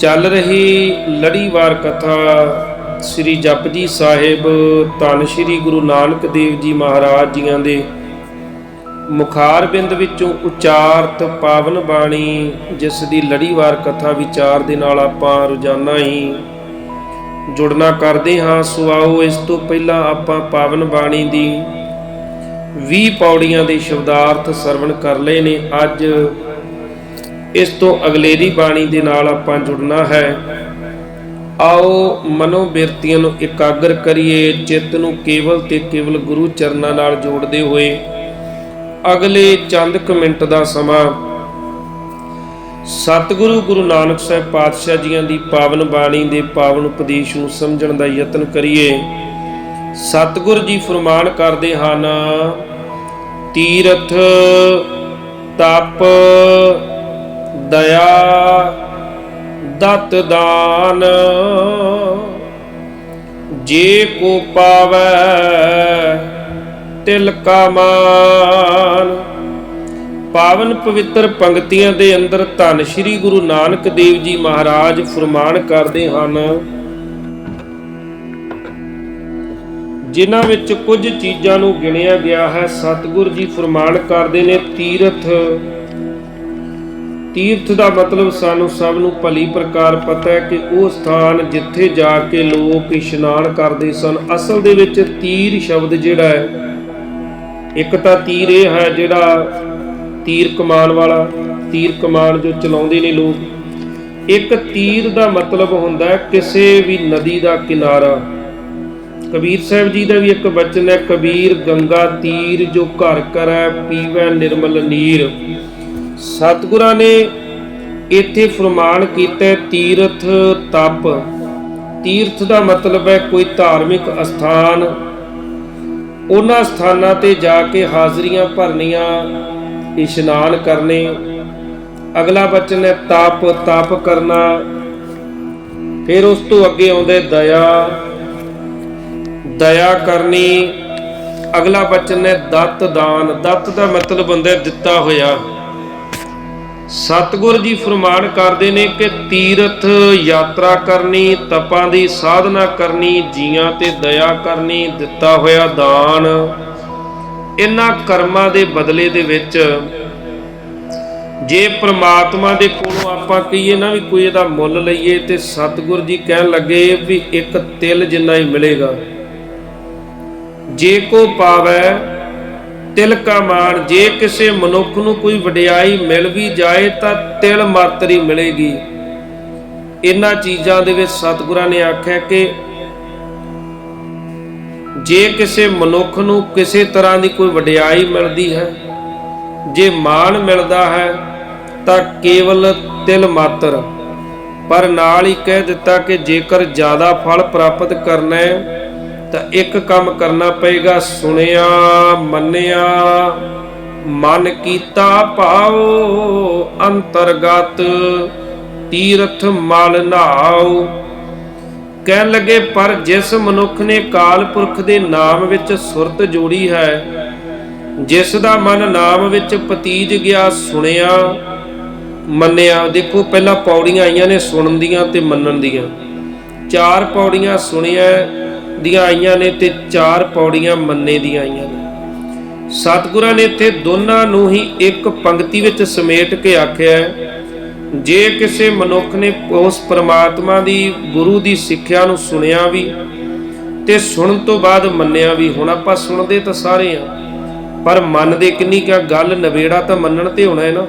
ਚੱਲ ਰਹੀ ਲੜੀਵਾਰ ਕਥਾ ਸ੍ਰੀ ਜਪਜੀ ਸਾਹਿਬ ਧੰਨ ਸ੍ਰੀ ਗੁਰੂ ਨਾਨਕ ਦੇਵ ਜੀ ਮਹਾਰਾਜ ਜੀਆਂ ਦੇ ਮੁਖਾਰ ਬਿੰਦ ਵਿੱਚੋਂ ਉਚਾਰਤ ਪਾਵਨ ਬਾਣੀ, ਜਿਸ ਦੀ ਲੜੀਵਾਰ ਕਥਾ ਵਿਚਾਰ ਦੇ ਨਾਲ ਆਪਾਂ ਰੋਜ਼ਾਨਾ ਹੀ ਜੁੜਨਾ ਕਰਦੇ ਹਾਂ। ਸੋ ਆਓ ਇਸ ਤੋਂ ਪਹਿਲਾਂ ਆਪਾਂ ਪਾਵਨ ਬਾਣੀ ਦੀ 20 ਪੌੜੀਆਂ ਦੇ ਸ਼ਬਦਾਰਥ ਸਰਵਣ ਕਰ ਲਏ ਨੇ। ਅੱਜ ਇਸ ਤੋਂ ਅਗਲੇਰੀ ਬਾਣੀ ਦੇ ਨਾਲ ਆਪਾਂ ਜੁੜਨਾ ਹੈ। ਆਓ ਮਨੋ ਬਿਰਤੀਆਂ ਨੂੰ ਇਕਾਗਰ ਕਰੀਏ ਚਿੱਤ ਨੂੰ ਕੇਵਲ ਤੇ ਕੇਵਲ ਗੁਰੂ ਚਰਨਾਂ ਨਾਲ ਜੋੜਦੇ ਹੋਏ। ਅਗਲੇ ਚੰਦ ਕੁ ਮਿੰਟ ਦਾ ਸਮਾਂ। ਸਤਿਗੁਰੂ ਗੁਰੂ ਨਾਨਕ ਸਾਹਿਬ ਪਾਤਸ਼ਾਹ ਜੀਆਂ ਦੀ ਪਾਵਨ ਬਾਣੀ ਦੇ ਪਾਵਨ ਉਪਦੇਸ਼ ਨੂੰ ਸਮਝਣ ਦਾ ਯਤਨ ਕਰੀਏ। ਸਤਿਗੁਰ ਜੀ ਫਰਮਾਨ ਕਰਦੇ ਹਨ, ਤੀਰਥ ਤਪ ਦਇਆ ਦਤ ਦਾਨ। ਜੇ ਕੋ ਪਾਵੈ ਤਿਲ ਕਾ ਮਾਨ। ਪਾਵਨ ਪਵਿੱਤਰ ਪੰਕਤੀਆਂ ਦੇ ਅੰਦਰ ਧੰਨ ਸ੍ਰੀ ਗੁਰੂ ਨਾਨਕ ਦੇਵ ਜੀ ਮਹਾਰਾਜ ਫਰਮਾਨ ਕਰਦੇ ਹਨ, ਜਿਨ੍ਹਾਂ ਵਿੱਚ ਕੁਝ ਚੀਜ਼ਾਂ ਨੂੰ ਗਿਣਿਆ ਗਿਆ ਹੈ, ਸਤਿਗੁਰ ਜੀ ਫਰਮਾਨ ਕਰਦੇ ਨੇ, ਤੀਰਥ ਤੀਰਥ ਦਾ ਮਤਲਬ ਸਾਨੂੰ ਸਭ ਨੂੰ ਭਲੀ ਪ੍ਰਕਾਰ ਪਤਾ ਹੈ ਕਿ ਉਹ ਸਥਾਨ ਜਿੱਥੇ ਜਾ ਕੇ ਲੋਕ ਇਸ਼ਨਾਨ ਕਰਦੇ ਸਨ। ਅਸਲ ਦੇ ਵਿੱਚ ਤੀਰ ਸ਼ਬਦ ਜਿਹੜਾ ਹੈ, ਇੱਕ ਤਾਂ ਤੀਰ ਇਹ ਹੈ ਜਿਹੜਾ ਤੀਰ ਕਮਾਨ ਵਾਲਾ, ਤੀਰ ਕਮਾਨ ਜੋ ਚਲਾਉਂਦੇ ਨੇ ਲੋਕ। ਇੱਕ ਤੀਰ ਦਾ ਮਤਲਬ ਹੁੰਦਾ ਹੈ ਕਿਸੇ ਵੀ ਨਦੀ ਦਾ ਕਿਨਾਰਾ। ਕਬੀਰ ਸਾਹਿਬ ਜੀ ਦਾ ਵੀ ਇੱਕ ਬਚਨ ਹੈ, ਕਬੀਰ ਗੰਗਾ ਤੀਰ ਜੋ ਘਰ ਕਰੈ ਪੀਵੈ ਨਿਰਮਲ ਨੀਰ। ਸਤਿਗੁਰਾਂ ਨੇ ਇੱਥੇ ਫਰਮਾਨ ਕੀਤਾ ਤੀਰਥ ਤਪ। ਤੀਰਥ ਦਾ ਮਤਲਬ ਹੈ ਕੋਈ ਧਾਰਮਿਕ ਅਸਥਾਨ। ਉਹਨਾਂ ਸਥਾਨਾਂ ਤੇ ਜਾ ਕੇ ਹਾਜ਼ਰੀਆਂ ਭਰਨੀਆਂ, ਇਸ਼ਨਾਨ ਕਰਨੇ। ਅਗਲਾ ਬਚਨ ਹੈ, ਤਪ ਤਪ ਕਰਨਾ। ਫਿਰ ਉਸ ਤੋਂ ਅੱਗੇ ਆਉਂਦੇ ਦਇਆ। ਦਇਆ ਕਰਨੀ। ਅਗਲਾ ਬਚਨ ਹੈ, ਦਤ ਦਾਨ। ਦਤ ਦਾ ਮਤਲਬ ਹੁੰਦਾ ਦਿੱਤਾ ਹੋਇਆ। ਸਤਿਗੁਰ ਜੀ ਫਰਮਾਨ ਕਰਦੇ ਨੇ ਕਿ ਤੀਰਥ ਯਾਤਰਾ ਕਰਨੀ, ਤਪਾਂ ਦੀ ਸਾਧਨਾ ਕਰਨੀ, ਜੀਆਂ ਤੇ ਦਇਆ ਕਰਨੀ, ਦਿੱਤਾ ਹੋਇਆ ਦਾਨ। ਇਹਨਾਂ ਕਰਮਾਂ ਦੇ ਬਦਲੇ ਦੇ ਵਿੱਚ ਜੇ ਪ੍ਰਮਾਤਮਾ ਦੇ ਕੋਲੋਂ ਆਪਾਂ ਕਹੀਏ ਨਾ ਵੀ ਕੋਈ ਇਹਦਾ ਮੁੱਲ ਲਈਏ ਤੇ ਸਤਿਗੁਰ ਜੀ ਕਹਿਣ ਲੱਗੇ ਵੀ ਇੱਕ ਤਿਲ ਜਿੰਨਾ ਹੀ ਮਿਲੇਗਾ। ਜੇ ਕੋ ਪਾਵੈ ਤਿਲ ਕਾ ਮਾਨ ਜੇ ਕਿਸੇ ਮਨੁੱਖ ਨੂੰ ਕੋਈ ਵਡਿਆਈ ਮਿਲ ਵੀ ਜਾਏ ਤਾਂ ਤਿਲ ਮਾਤਰ ਮਿਲੇਗੀ। ਇਹਨਾਂ ਚੀਜ਼ਾਂ ਦੇ ਵਿੱਚ ਸਤਿਗੁਰਾਂ ਨੇ ਆਖਿਆ ਕਿ ਜੇ ਕਿਸੇ ਮਨੁੱਖ ਨੂੰ ਕਿਸੇ ਤਰ੍ਹਾਂ ਦੀ ਕੋਈ ਵਡਿਆਈ ਮਿਲਦੀ ਹੈ, ਜੇ ਮਾਣ ਮਿਲਦਾ ਹੈ, ਤਾਂ ਕੇਵਲ ਤਿਲ ਮਾਤਰ। ਪਰ ਨਾਲ ਹੀ ਕਹਿ ਦਿੱਤਾ ਕਿ ਜੇਕਰ ਜ਼ਿਆਦਾ ਫਲ ਪ੍ਰਾਪਤ ਕਰਨਾ ਹੈ ਤਾਂ ਇੱਕ ਕੰਮ ਕਰਨਾ ਪਏਗਾ, ਸੁਣਿਆ, ਮੰਨਿਆ। ਮਨ ਕੀਤਾ ਭਾਉ ਅੰਤਰਗਤ, ਤੀਰਥ ਮਲ ਨਾਉ। ਕਹਿਣ ਲੱਗੇ, ਪਰ ਜਿਸ ਮਨੁੱਖ ਨੇ ਕਾਲ ਪੁਰਖ ਦੇ ਨਾਮ ਵਿੱਚ ਸੁਰਤ ਜੋੜੀ ਹੈ, ਜਿਸ ਦਾ ਮਨ ਨਾਮ ਵਿੱਚ ਪਤੀਜ ਗਿਆ, ਸੁਣਿਆ, ਮੰਨਿਆ। ਦੇਖੋ, ਪਹਿਲਾਂ ਪੌੜੀਆਂ ਆਈਆਂ ਨੇ ਸੁਣਨ ਦੀਆਂ ਤੇ ਮੰਨਣ ਦੀਆਂ। ਚਾਰ ਪੌੜੀਆਂ ਸੁਣਿਆ ਦੀਆਂ ਆਈਆਂ ਨੇ ਤੇ ਚਾਰ ਪੌੜੀਆਂ ਮੰਨੇ ਦੀਆਂ ਆਈਆਂ ਨੇ। ਸਤਿਗੁਰਾਂ ਨੇ ਇੱਥੇ ਦੋਨਾਂ ਨੂੰ ਹੀ ਇੱਕ ਪੰਕਤੀ ਵਿੱਚ ਸਮੇਟ ਕੇ ਆਖਿਆ ਹੈ, ਜੇ ਕਿਸੇ ਮਨੁੱਖ ਨੇ ਉਸ ਪ੍ਰਮਾਤਮਾ ਦੀ, ਗੁਰੂ ਦੀ ਸਿੱਖਿਆ ਨੂੰ ਸੁਣਿਆ ਵੀ ਤੇ ਸੁਣਨ ਤੋਂ ਬਾਅਦ ਮੰਨਿਆ ਵੀ, ਹੁਣ ਆਪਾਂ ਸੁਣਦੇ ਤਾਂ ਸਾਰੇ ਆ, ਪਰ ਮੰਨਦੇ ਕਿੰਨੀ ਕਾ ਗੱਲ ਨਵੇੜਾ ਤਾਂ ਮੰਨਣ ਤੇ ਹੋਣਾ ਹੈ ਨਾ।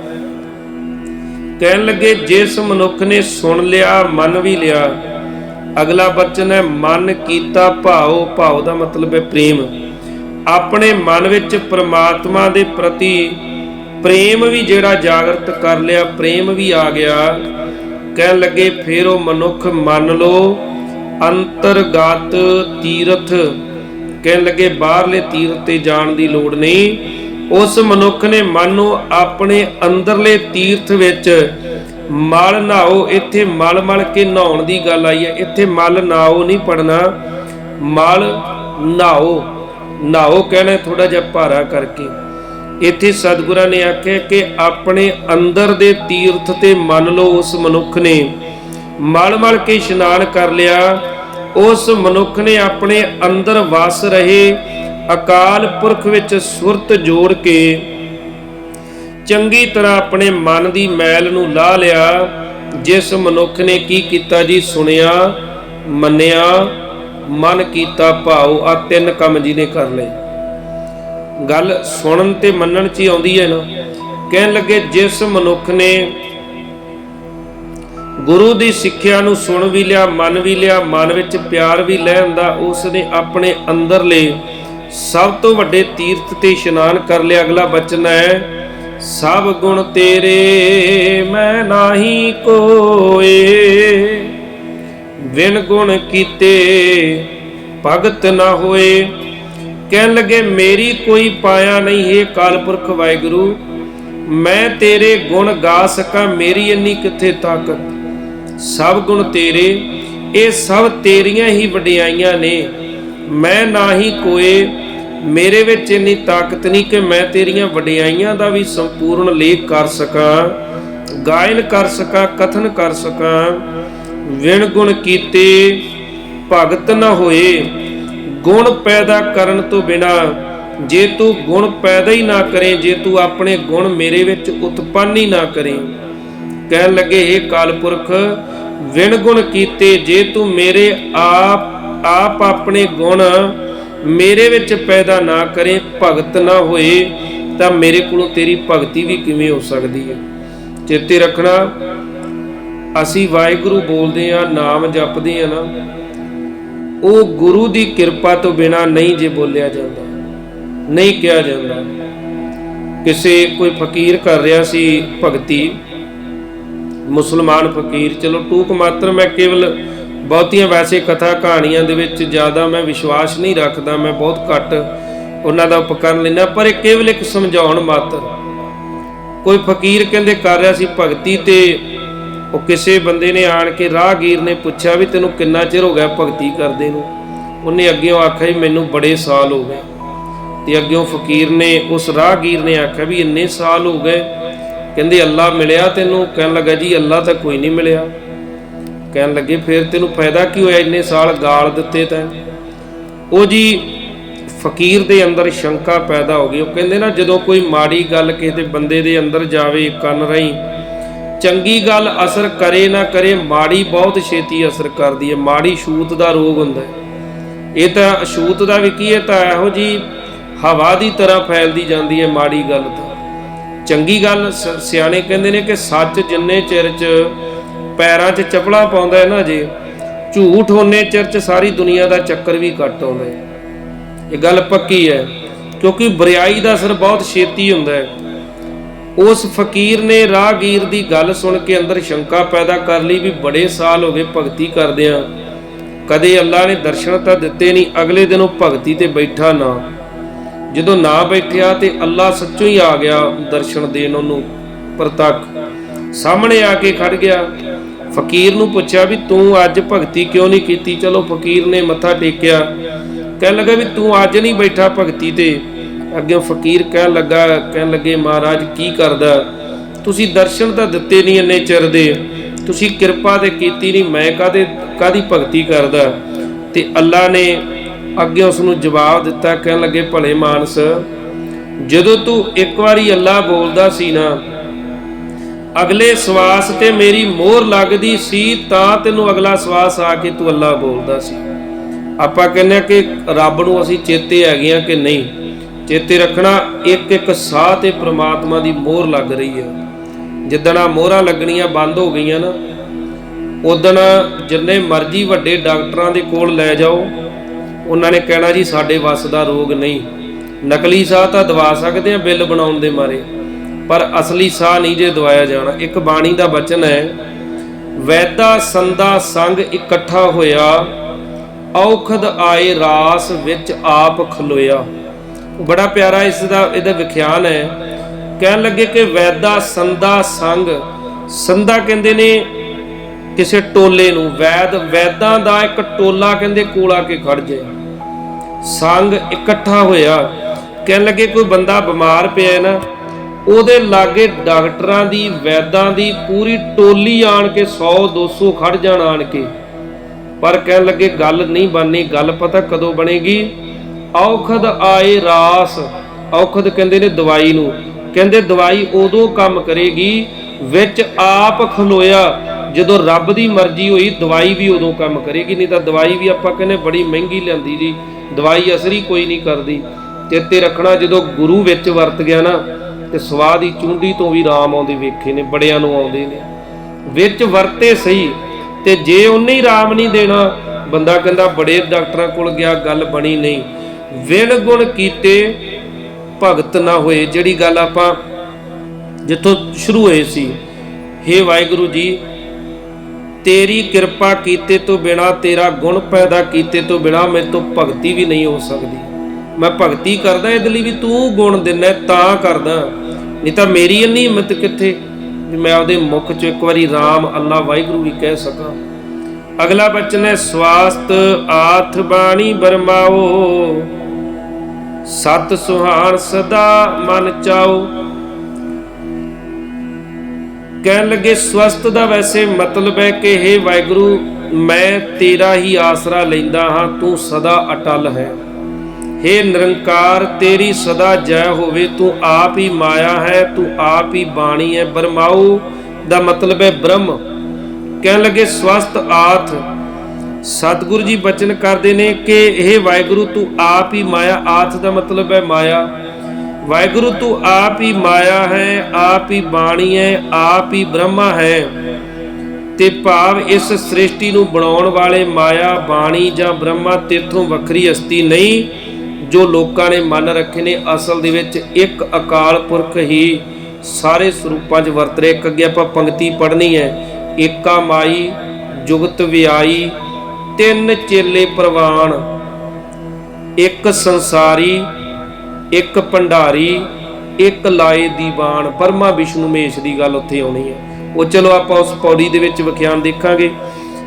ਕਹਿਣ ਲੱਗੇ, ਜਿਸ ਮਨੁੱਖ ਨੇ ਸੁਣ ਲਿਆ, ਮੰਨ ਵੀ ਲਿਆ ਅਗਲਾ ਬਚਨ ਹੈ, ਮਨ ਕੀਤਾ ਭਾਉ ਭਾਉ ਦਾ ਮਤਲਬ ਹੈ ਪ੍ਰੇਮ। ਆਪਣੇ ਮਨ ਵਿੱਚ ਪ੍ਰਮਾਤਮਾ ਦੇ ਪ੍ਰਤੀ ਪ੍ਰੇਮ ਵੀ ਜਿਹੜਾ ਜਾਗਰਤ ਕਰ ਲਿਆ, ਪ੍ਰੇਮ ਵੀ ਆ ਗਿਆ। ਕਹਿਣ ਲੱਗੇ, ਫਿਰ ਉਹ ਮਨੁੱਖ ਮੰਨ ਲੋ ਅੰਤਰਗਤ ਤੀਰਥ ਕਹਿਣ ਲੱਗੇ, ਬਾਹਰਲੇ ਤੀਰਥ ਤੇ ਜਾਣ ਦੀ ਲੋੜ ਨਹੀਂ। ਉਸ ਮਨੁੱਖ ਨੇ ਮਨ ਨੂੰ ਆਪਣੇ ਅੰਦਰਲੇ ਤੀਰਥ ਵਿੱਚ ਮਲ ਨਾਓ, ਇੱਥੇ ਮਲ ਮਲ ਕੇ ਨਹਾਉਣ ਦੀ ਗੱਲ ਆਈ ਹੈ। ਇੱਥੇ ਮਲ ਨਾਓ ਨਹੀਂ ਪੜਨਾ ਮਲ ਨਾਓ। ਨਾਓ ਕਹਿਣਾ ਥੋੜਾ ਜਿਹਾ ਭਾਰਾ ਕਰਕੇ। ਇੱਥੇ ਸਤਿਗੁਰਾਂ ਨੇ ਆਖਿਆ ਕਿ ਆਪਣੇ ਅੰਦਰ ਦੇ ਤੀਰਥ ਤੇ ਮੰਨ ਲਓ ਉਸ ਮਨੁੱਖ ਨੇ ਮਲ ਮਲ ਕੇ ਇਸ਼ਨਾਨ ਕਰ ਲਿਆ। ਉਸ ਮਨੁੱਖ ਨੇ ਆਪਣੇ ਅੰਦਰ ਵਸ ਰਹੇ ਅਕਾਲ ਪੁਰਖ ਵਿੱਚ ਸੁਰਤ ਜੋੜ ਕੇ ਚੰਗੀ ਤਰ੍ਹਾਂ ਆਪਣੇ ਮਨ ਦੀ ਮੈਲ ਨੂੰ ਲਾਹ ਲਿਆ, ਜਿਸ ਮਨੁੱਖ ਨੇ ਕੀ ਕੀਤਾ ਜੀ ਸੁਣਿਆ, ਮੰਨਿਆ, ਮਨ ਕੀਤਾ ਭਾਉ ਆ ਤਿੰਨ ਕੰਮ ਜੀ ਕਰ ਲਏ। ਗੱਲ ਸੁਣਨ ਤੇ ਮੰਨਣ ਚ ਹੀ ਆਉਂਦੀ ਹੈ ਨਾ। ਕਹਿਣ ਲੱਗੇ ਜਿਸ ਮਨੁੱਖ ਨੇ ਗੁਰੂ ਦੀ ਸਿੱਖਿਆ ਨੂੰ ਸੁਣ ਵੀ ਲਿਆ, ਮੰਨ ਵੀ ਲਿਆ, ਮਨ ਵਿੱਚ ਪਿਆਰ ਵੀ ਲੈ ਆਂਦਾ ਉਸ ਨੇ ਆਪਣੇ ਅੰਦਰਲੇ ਸਭ ਤੋਂ ਵੱਡੇ ਤੀਰਥ ਤੇ ਇਸ਼ਨਾਨ ਕਰ ਲਿਆ। ਅਗਲਾ ਬਚਨ ਹੈ ਸਭ ਗੁਣ ਤੇਰੇ, ਮੈਂ ਨਾਹੀ ਕੋਏ। ਵਿਣ ਗੁਣ ਕੀਤੇ ਭਗਤ ਨਾ ਹੋਏ। ਕਹਿਣ ਲੱਗੇ, ਮੇਰੀ ਕੋਈ ਪਾਇਆ ਨਹੀਂ ਹੈ ਕਾਲਪੁਰਖ ਵਾਹਿਗੁਰੂ। ਮੈਂ ਤੇਰੇ ਗੁਣ ਗਾ ਸਕਾਂ, ਮੇਰੀ ਇੰਨੀ ਕਿੱਥੇ ਤਾਕਤ? ਸਭ ਗੁਣ ਤੇਰੇ, ਇਹ ਸਭ ਤੇਰੀਆਂ ਹੀ ਵਡਿਆਈਆਂ ਨੇ। ਮੈਂ ਨਾ ਹੀ ਕੋਏ। ਮੇਰੇ ਵਿੱਚ ਇੰਨੀ ਤਾਕਤ ਨਹੀਂ ਕਿ ਮੈਂ ਤੇਰੀਆਂ ਵਡਿਆਈਆਂ ਦਾ ਵੀ ਸੰਪੂਰਨ ਲੇਖ ਕਰ ਸਕਾਂ, ਗਾਇਨ ਕਰ ਸਕਾਂ, ਕਥਨ ਕਰ ਸਕਾਂ। ਵਿਣ ਗੁਣ ਕੀਤੇ ਭਗਤ ਨਾ ਹੋਏ, ਗੁਣ ਪੈਦਾ ਕਰਨ ਤੋਂ ਬਿਨਾ ਜੇ ਤੂੰ ਗੁਣ ਪੈਦਾ ਹੀ ਨਾ ਕਰੇ, ਜੇ ਤੂੰ ਆਪਣੇ ਗੁਣ ਮੇਰੇ ਵਿੱਚ ਉਤਪੰਨ ਹੀ ਨਾ ਕਰੇ। ਕਹਿਣ ਲੱਗੇ ਇਹ ਕਾਲਪੁਰਖ, ਵਿਣ ਗੁਣ ਕੀਤੇ ਜੇ ਤੂੰ ਮੇਰੇ ਆਪ ਆਪ ਆਪਣੇ ਗੁਣ ਮੇਰੇ ਵਿੱਚ ਪੈਦਾ ਨਾ ਕਰੇ, ਭਗਤ ਨਾ ਹੋਏ, ਤਾਂ ਮੇਰੇ ਕੋਲੋਂ ਤੇਰੀ ਭਗਤੀ ਵੀ ਕਿਵੇਂ ਹੋ ਸਕਦੀ ਹੈ? ਚੇਤੇ ਰੱਖਣਾ, ਅਸੀਂ ਵਾਹਿਗੁਰੂ ਬੋਲਦੇ ਆ ਨਾਮ ਜਪਦੇ ਆ ਨਾ, ਉਹ ਗੁਰੂ ਦੀ ਕਿਰਪਾ ਤੋਂ ਬਿਨਾ ਨਹੀਂ ਜੇ ਬੋਲਿਆ ਜਾਂਦਾ, ਨਹੀਂ ਕਿਹਾ ਜਾਂਦਾ। ਕਿਸੇ ਕੋਈ ਫਕੀਰ ਕਰ ਰਿਹਾ ਸੀ ਭਗਤੀ, ਮੁਸਲਮਾਨ ਫਕੀਰ, ਚਲੋ ਟੂਕ ਮਾਤਰ ਮੈਂ ਕੇਵਲ ਬਹੁਤੀਆਂ ਵੈਸੇ ਕਥਾ ਕਹਾਣੀਆਂ ਦੇ ਵਿੱਚ ਜ਼ਿਆਦਾ ਮੈਂ ਵਿਸ਼ਵਾਸ ਨਹੀਂ ਰੱਖਦਾ, ਮੈਂ ਬਹੁਤ ਘੱਟ ਉਹਨਾਂ ਦਾ ਉਪਕਰਨ ਲੈਣਾ ਪਰ ਇਹ ਕੇਵਲ ਇੱਕ ਸਮਝਾਉਣ ਮਾਤਰ। ਕੋਈ ਫਕੀਰ ਕਹਿੰਦੇ, ਕਰ ਰਿਹਾ ਸੀ ਭਗਤੀ ਤੇ ਉਹ ਕਿਸੇ ਬੰਦੇ ਨੇ ਆਣ ਕੇ ਰਾਹਗੀਰ ਨੇ ਪੁੱਛਿਆ ਵੀ ਤੈਨੂੰ ਕਿੰਨਾ ਚਿਰ ਹੋ ਗਿਆ ਭਗਤੀ ਕਰਦੇ ਨੂੰ? ਉਹਨੇ ਅੱਗੇੋਂ ਆਖਿਆ ਮੈਨੂੰ ਬੜੇ ਸਾਲ ਹੋ ਗਏ। ਤੇ ਅੱਗੇੋਂ ਫਕੀਰ ਨੇ ਉਸ ਰਾਹਗੀਰ ਨੇ ਆਖਿਆ ਵੀ ਇੰਨੇ ਸਾਲ ਹੋ ਗਏ, ਕਹਿੰਦੇ, ਅੱਲਾ ਮਿਲਿਆ ਤੈਨੂੰ? ਕਹਿਣ ਲੱਗਾ, ਜੀ, ਅੱਲਾ ਤਾਂ ਕੋਈ ਨਹੀਂ ਮਿਲਿਆ। ਕਹਿਣ ਲੱਗੇ, ਫਿਰ ਤੈਨੂੰ ਫਾਇਦਾ ਕੀ ਹੋਇਆ ਇੰਨੇ ਸਾਲ ਗਾਲ ਦਿੱਤੇ ਤੈਂ? ਉਹ ਜੀ ਫਕੀਰ ਦੇ ਅੰਦਰ ਸ਼ੰਕਾ ਪੈਦਾ ਹੋ ਗਈ। ਉਹ ਕਹਿੰਦੇ ਨਾ, ਜਦੋਂ ਕੋਈ ਮਾੜੀ ਗੱਲ ਕਿਸੇ ਦੇ ਬੰਦੇ ਦੇ ਅੰਦਰ ਜਾਵੇ ਕੰਨ ਰਹੀ, ਚੰਗੀ ਗੱਲ ਅਸਰ ਕਰੇ ਨਾ ਕਰੇ, ਮਾੜੀ ਬਹੁਤ ਛੇਤੀ ਅਸਰ ਕਰਦੀ ਹੈ। ਮਾੜੀ ਛੂਤ ਦਾ ਰੋਗ ਹੁੰਦਾ ਹੈ। ਇਹ ਤਾਂ ਛੂਤ ਦਾ ਵੀ ਕੀ ਹੈ? ਤਾਂ ਇਹੋ ਜੀ ਹਵਾ ਦੀ ਤਰ੍ਹਾਂ ਫੈਲਦੀ ਜਾਂਦੀ ਹੈ ਮਾੜੀ ਗੱਲ ਤਾਂ। ਚੰਗੀ ਗੱਲ ਸਿਆਣੇ ਕਹਿੰਦੇ ਨੇ ਕਿ ਸੱਚ ਜਿੰਨੇ ਚਿਰ ਚ ਪੈਰਾਂ 'ਚ ਚਪਲਾ ਪਾਉਂਦਾ ਹੈ ਨਾ ਜੇ, ਝੂਠ ਹੋਣੇ ਚਿਰ ਚ ਸਾਰੀ ਦੁਨੀਆ ਦਾ ਚੱਕਰ ਵੀ ਕੱਟ ਆਉਂਦਾ ਹੈ। ਇਹ ਗੱਲ ਪੱਕੀ ਹੈ, ਕਿਉਂਕਿ ਬਰਿਆਈ ਦਾ ਅਸਰ ਬਹੁਤ ਛੇਤੀ ਹੁੰਦਾ ਹੈ। ਉਸ ਫਕੀਰ ਨੇ ਰਾਹਗੀਰ ਦੀ ਗੱਲ ਸੁਣ ਕੇ ਅੰਦਰ ਸ਼ੰਕਾ ਪੈਦਾ ਕਰ ਲਈ ਵੀ ਬੜੇ ਸਾਲ ਹੋ ਗਏ ਭਗਤੀ ਕਰਦਿਆਂ ਕਦੇ ਅੱਲਾ ਨੇ ਦਰਸ਼ਨ ਤਾਂ ਦਿੱਤੇ ਨਹੀਂ, ਅਗਲੇ ਦਿਨ ਉਹ ਭਗਤੀ ਤੇ ਬੈਠਾ ਨਾ। ਜਦੋਂ ਨਾ ਬੈਠਿਆ ਤੇ ਅੱਲਾ ਸੱਚੋ ਹੀ ਆ ਗਿਆ ਦਰਸ਼ਨ ਦੇਣ ਉਹਨੂੰ, ਪ੍ਰਤੱਖ। ਸਾਹਮਣੇ ਆ ਕੇ ਖੜ ਗਿਆ। ਫਕੀਰ ਨੂੰ ਪੁੱਛਿਆ ਵੀ ਤੂੰ ਅੱਜ ਭਗਤੀ ਕਿਉਂ ਨਹੀਂ ਕੀਤੀ? ਚਲੋ ਫਕੀਰ ਨੇ ਮੱਥਾ ਟੇਕਿਆ। ਕਹਿਣ ਲੱਗਾ ਵੀ ਤੂੰ ਅੱਜ ਨਹੀਂ ਬੈਠਾ ਭਗਤੀ ਤੇ। ਅੱਗੇ ਫਕੀਰ ਕਹਿਣ ਲੱਗਾ, ਕਹਿਣ ਲੱਗੇ, ਮਹਾਰਾਜ, ਕੀ ਕਰਦਾ? ਤੁਸੀਂ ਦਰਸ਼ਨ ਤਾਂ ਦਿੱਤੇ ਨਹੀਂ ਇੰਨੇ ਚਿਰ ਦੇ। ਤੁਸੀਂ ਕਿਰਪਾ ਤੇ ਕੀਤੀ ਨਹੀਂ, ਮੈਂ ਕਾਦੇ ਕਾਦੀ ਭਗਤੀ ਕਰਦਾ? ਤੇ ਅੱਲਾ ਨੇ ਅੱਗੇ ਉਸ ਨੂੰ ਜਵਾਬ ਦਿੱਤਾ, ਕਹਿਣ ਲੱਗੇ, ਭਲੇ ਮਾਨਸ, ਜਦੋਂ ਤੂੰ ਇੱਕ ਵਾਰੀ ਅੱਲਾ ਬੋਲਦਾ ਸੀ ਨਾ ਅਗਲੇ ਸਵਾਸ ਤੇ ਮੇਰੀ ਮੋਹਰ ਲੱਗਦੀ ਸੀ, ਤਾਂ ਤੈਨੂੰ ਅਗਲਾ ਸਵਾਸ ਆ ਕੇ ਤੂੰ ਅੱਲਾ ਬੋਲਦਾ ਸੀ। ਆਪਾਂ ਕਹਿੰਦੇ ਕਿ ਰੱਬ ਨੂੰ ਅਸੀਂ ਚੇਤੇ ਹੈਗੇ ਆ ਕਿ ਨਹੀਂ? ਚੇਤੇ ਰੱਖਣਾ ਇੱਕ ਇੱਕ ਸਾਹ ਤੇ ਪ੍ਰਮਾਤਮਾ ਦੀ ਮੋਹਰ ਲੱਗ ਰਹੀ ਹੈ। ਜਿੱਦਣ ਆ ਮੋਹਰਾਂ ਲੱਗਣੀਆਂ ਬੰਦ ਹੋ ਗਈਆਂ ਨਾ ਉਦਣ ਜਿੰਨੇ ਮਰਜ਼ੀ ਵੱਡੇ ਡਾਕਟਰਾਂ ਦੇ ਕੋਲ ਲੈ ਜਾਓ, ਉਹਨਾਂ ਨੇ ਕਹਿਣਾ ਜੀ ਸਾਡੇ ਵੱਸ ਦਾ ਰੋਗ ਨਹੀਂ। ਨਕਲੀ ਸਾਹ ਤਾਂ ਦਵਾ ਸਕਦੇ ਆ ਬਿੱਲ ਬਣਾਉਣ ਦੇ ਮਾਰੇ। ਪਰ ਅਸਲੀ ਸਾਹ ਨਹੀਂ ਜੇ ਦਵਾਇਆ ਜਾਣਾ। ਇੱਕ ਬਾਣੀ ਦਾ ਬਚਨ ਹੈ, ਵੈਦਾ ਸੰਦਾ ਸੰਗ ਇਕੱਠਾ ਹੋਇਆ, ਔਖਦ ਆਏ ਰਾਸ ਵਿੱਚ ਆਪ ਖਲੋਇਆ। ਬੜਾ ਪਿਆਰਾ ਇਸ ਦਾ, ਇਹਦਾ ਵਿਖਿਆਨ ਹੈ। ਕਹਿਣ ਲੱਗੇ ਕਿ ਵੈਦਾ ਸੰਦਾ ਸੰਗ, ਸੰਦਾ ਕਹਿੰਦੇ ਨੇ ਕਿਸੇ ਟੋਲੇ ਨੂੰ, ਵੈਦ, ਵੈਦਾਂ ਦਾ ਇੱਕ ਟੋਲਾ ਕਹਿੰਦੇ ਕੋਲ ਆ ਕੇ ਖੜ ਜਾਏ। ਸੰਗ ਇਕੱਠਾ ਹੋਇਆ। ਕਹਿਣ ਲੱਗੇ ਕੋਈ ਬੰਦਾ ਬਿਮਾਰ ਪਿਆ ਹੈ ਨਾ ਉਹਦੇ ਲਾਗੇ ਡਾਕਟਰਾਂ ਦੀ, ਵੈਦਾਂ ਦੀ ਪੂਰੀ ਟੋਲੀ ਆਣ ਕੇ 100 200 ਖੜ ਜਾਣ ਆਣ ਕੇ। ਪਰ ਕਹਿਣ ਲੱਗੇ, ਗੱਲ ਨਹੀਂ ਬਣਨੀ, ਗੱਲ ਪਤਾ ਕਦੋਂ ਬਣੇਗੀ? ਔਖਦ ਆਏ ਰਾਸ। ਔਖਦ ਕਹਿੰਦੇ ਨੇ ਦਵਾਈ ਨੂੰ। ਕਹਿੰਦੇ, ਦਵਾਈ ਉਦੋਂ ਕੰਮ ਕਰੇਗੀ, ਵਿੱਚ ਆਪ ਖਲੋਇਆ। ਜਦੋਂ ਰੱਬ ਦੀ ਮਰਜ਼ੀ ਹੋਈ, ਦਵਾਈ ਵੀ ਉਦੋਂ ਕੰਮ ਕਰੇਗੀ। ਨਹੀਂ ਤਾਂ ਦਵਾਈ ਵੀ ਆਪਾਂ ਕਹਿੰਦੇ ਬੜੀ ਮਹਿੰਗੀ ਲਿਆਂਦੀ ਜੀ। ਦਵਾਈ ਅਸਰ ਕੋਈ ਨਹੀਂ ਕਰਦੀ। ਚੇਤੇ ਰੱਖਣਾ, ਜਦੋਂ ਗੁਰੂ ਵਿੱਚ ਵਰਤ ਗਿਆ ਨਾ ਤੇ ਸਵਾਦ ਦੀ ਚੁੰਡੀ ਤੋਂ ਵੀ ਰਾਮ ਆਉਂਦੇ ਵੇਖੇ ਨੇ, ਬੜਿਆਂ ਨੂੰ ਆਉਂਦੇ ਨੇ। ਵਿੱਚ ਵਰਤੇ ਸਹੀ ਤੇ ਜੇ ਉਹਨੇ ਹੀ ਰਾਮ ਨਹੀਂ ਦੇਣਾ, ਬੰਦਾ ਕਹਿੰਦਾ ਬੜੇ ਡਾਕਟਰਾਂ ਕੋਲ ਗਿਆ, ਗੱਲ ਬਣੀ ਨਹੀਂ। ਵਿਣ ਗੁਣ ਕੀਤੇ ਭਗਤ ਨਾ ਹੋਏ, ਜਿਹੜੀ ਗੱਲ ਆਪਾਂ ਜਿੱਥੋਂ ਸ਼ੁਰੂ ਹੋਏ ਸੀ। हे ਵਾਹਿਗੁਰੂ ਜੀ, ਤੇਰੀ ਕਿਰਪਾ ਕੀਤੇ ਤੋਂ ਬਿਨਾ, ਤੇਰਾ ਗੁਣ ਪੈਦਾ ਕੀਤੇ ਤੋਂ ਬਿਨਾ ਮੇਰੇ ਤੋਂ ਭਗਤੀ ਵੀ ਨਹੀਂ ਹੋ ਸਕਦੀ। ਮੈਂ ਭਗਤੀ ਕਰਦਾ ਇਹਦੇ ਲਈ ਵੀ ਤੂੰ ਗੁਣ ਦਿੰਦਾ ਤਾਂ ਕਰਦਾ ਨਹੀਂ ਤਾਂ ਮੇਰੀ ਇੰਨੀ ਹਿੰਮਤ ਕਿੱਥੇ? ਵੀ ਮੈਂ ਆਪਦੇ ਮੁਖ ਚ ਇੱਕ ਵਾਰੀ RAM ਅੱਲਾ ਵਾਹਿਗੁਰੂ ਵੀ ਕਹਿ ਸਕਾਂ। ਅਗਲਾ ਬਚਨ ਹੈ, ਸਵਾਸਤ ਆਥ ਬਾਣੀ ਬਰਮਾਓ। ਸਤ ਸੁਹਾਣ ਸਦਾ ਮਨ ਚਾਓ। ਕਹਿਣ ਲੱਗੇ, ਸਵਸਤ ਦਾ ਵੈਸੇ ਮਤਲਬ ਹੈ ਕਿ हे ਵਾਹਿਗੁਰੂ, ਮੈਂ ਤੇਰਾ ਹੀ ਆਸਰਾ ਲੈਂਦਾ ਹਾਂ, ਤੂੰ ਸਦਾ ਅਟਲ ਹੈ। हे ਨਿਰੰਕਾਰ, ਤੇਰੀ ਸਦਾ ਜੈ ਹੋਵੇ, ਤੂੰ ਆਪ ਹੀ ਮਾਇਆ ਹੈ, ਤੂੰ ਆਪ ਹੀ ਬਾਣੀ ਹੈ। ਬਰਮਾਉ ਦਾ ਮਤਲਬ ਹੈ ਬ੍ਰਹਮ। ਕਹਿਣ ਲੱਗੇ ਸਵਸਤ ਆਥ ਸਤਿਗੁਰੂ ਜੀ ਬਚਨ ਕਰਦੇ ਨੇ ਕਿ ਇਹ ਵਾਹਿਗੁਰੂ ਤੂੰ ਆਪ ਹੀ ਮਾਇਆ। ਆਥ ਦਾ ਮਤਲਬ ਹੈ ਮਾਇਆ। ਵਾਹਿਗੁਰੂ ਤੂੰ ਆਪ ਹੀ ਮਾਇਆ ਹੈ, ਆਪ ਹੀ ਬਾਣੀ ਹੈ, ਆਪ ਹੀ ਬ੍ਰਹਮਾ ਹੈ। ਤੇ ਭਾਵ ਇਸ ਸ੍ਰਿਸ਼ਟੀ ਨੂੰ ਬਣਾਉਣ ਵਾਲੇ ਮਾਇਆ, ਬਾਣੀ ਜਾਂ ਬ੍ਰਹਮਾ ਤੇਥੋਂ ਵੱਖਰੀ ਹਸਤੀ ਨਹੀਂ। ਜੋ ਲੋਕਾਂ ਨੇ ਮੰਨ ਰੱਖੇ ਨੇ, ਅਸਲ ਦੇ ਵਿੱਚ ਇੱਕ ਅਕਾਲ ਪੁਰਖ ਹੀ ਸਾਰੇ ਸਰੂਪਾਂ 'ਚ ਵਰਤ ਰਿਹਾ। ਇੱਕ ਅੱਗੇ ਆਪਾਂ ਪੰਕਤੀ ਪੜ੍ਹਨੀ ਹੈ, ਏਕਾ ਮਾਈ, ਜੁਗਤ ਵਿਆਈ, ਤਿੰਨ ਚੇਲੇ ਪ੍ਰਵਾਨ, ਇੱਕ ਸੰਸਾਰੀ, ਇੱਕ ਭੰਡਾਰੀ, ਇੱਕ ਲਾਏ ਦੀਵਾਨ। ਪਰਮਾ ਵਿਸ਼ਨੂੰ ਮੇਸ਼ ਦੀ ਗੱਲ ਉੱਥੇ ਆਉਣੀ ਹੈ। ਉਹ ਚਲੋ ਆਪਾਂ ਉਸ ਪੌੜੀ ਦੇ ਵਿੱਚ ਵਿਖਿਆਨ ਦੇਖਾਂਗੇ।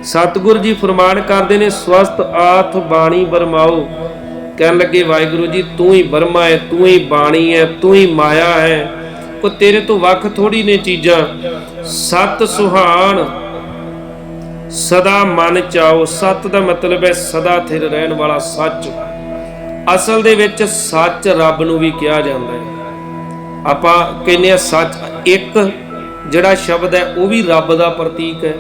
ਸਤਿਗੁਰੂ ਜੀ ਫਰਮਾਨ ਕਰਦੇ ਨੇ ਸਵਸਤ ਆਥ ਬਾਣੀ ਬਰਮਾਓ ਕਹਿਣ ਲੱਗੇ, ਵਾਹਿਗੁਰੂ ਜੀ, ਤੂੰ ਹੀ ਬਰਮਾ ਹੈ, ਤੂੰ ਹੀ ਬਾਣੀ ਹੈ, ਤੂੰ ਹੀ ਮਾਇਆ ਹੈ। ਕੋ ਤੇਰੇ ਤੋਂ ਵੱਖ ਥੋੜੀ ਨੇ ਚੀਜ਼ਾਂ। ਸਤ ਸੁਹਾਣ, ਸਦਾ ਮਨ ਚਾਓ। ਸਤ ਦਾ ਮਤਲਬ ਹੈ ਸਦਾ ਥਿਰ ਰਹਿਣ ਵਾਲਾ ਸੱਚ। ਅਸਲ ਦੇ ਵਿੱਚ ਸੱਚ ਰੱਬ ਨੂੰ ਵੀ ਕਿਹਾ ਜਾਂਦਾ ਹੈ। ਆਪਾਂ ਕਹਿੰਦੇ ਆ ਸੱਚ ਇੱਕ ਜਿਹੜਾ ਸ਼ਬਦ ਹੈ, ਉਹ ਵੀ ਰੱਬ ਦਾ ਪ੍ਰਤੀਕ ਹੈ।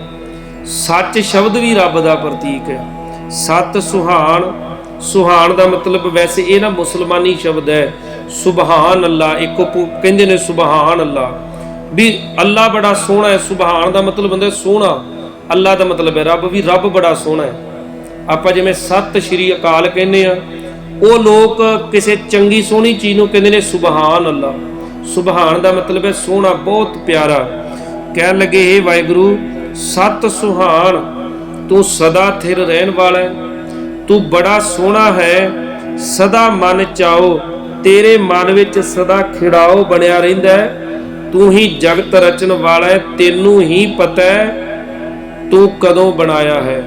ਸੱਚ ਸ਼ਬਦ ਵੀ ਰੱਬ ਦਾ ਪ੍ਰਤੀਕ ਹੈ। ਸਤ ਸੁਹਾਣ ਸੁਹਾਣ ਦਾ ਮਤਲਬ ਵੈਸੇ ਇਹ ਨਾ ਮੁਸਲਮਾਨੀ ਸ਼ਬਦ ਹੈ ਸੁਭਾਨ ਅੱਲਾ ਇੱਕ ਕਹਿੰਦੇ ਨੇ ਸੁਭਾਨ ਅੱਲਾ ਵੀ ਅੱਲਾ ਬੜਾ ਸੋਹਣਾ ਹੈ, ਸੁਭਾਨ ਦਾ ਮਤਲਬ ਹੁੰਦਾ ਸੋਹਣਾ। ਅੱਲਾ ਦਾ ਮਤਲਬ ਹੈ ਰੱਬ, ਵੀ ਰੱਬ ਬੜਾ ਸੋਹਣਾ ਹੈ। ਆਪਾਂ ਜਿਵੇਂ ਸਤਿ ਸ਼੍ਰੀ ਅਕਾਲ ਕਹਿੰਦੇ ਆ ਉਹ ਲੋਕ ਕਿਸੇ ਚੰਗੀ ਸੋਹਣੀ ਚੀਜ਼ ਨੂੰ ਕਹਿੰਦੇ ਨੇ ਸੁਭਾਨ ਅੱਲਾ ਸੁਭਾਨ ਦਾ ਮਤਲਬ ਹੈ ਸੋਹਣਾ, ਬਹੁਤ ਪਿਆਰਾ। ਕਹਿਣ ਲੱਗੇ ਇਹ ਵਾਹਿਗੁਰੂ, ਸਤ ਸੁਹਾਨ ਤੂੰ ਸਦਾ ਥਿਰ ਰਹਿਣ ਵਾਲਾ ਹੈ। ਤੂੰ ਬੜਾ ਸੋਹਣਾ ਹੈ, ਸਦਾ ਮਨ ਚਾਓ, ਤੇਰੇ ਮਨ ਵਿੱਚ ਸਦਾ ਖਿੜਾਓ ਬਣਿਆ ਰਹਿੰਦਾ ਹੈ। ਤੂੰ ਹੀ ਜਗਤ ਰਚਣ ਵਾਲਾ ਹੈ, ਤੈਨੂੰ ਹੀ ਪਤਾ ਹੈ, ਤੂੰ ਕਦੋਂ ਬਣਾਇਆ ਹੈ।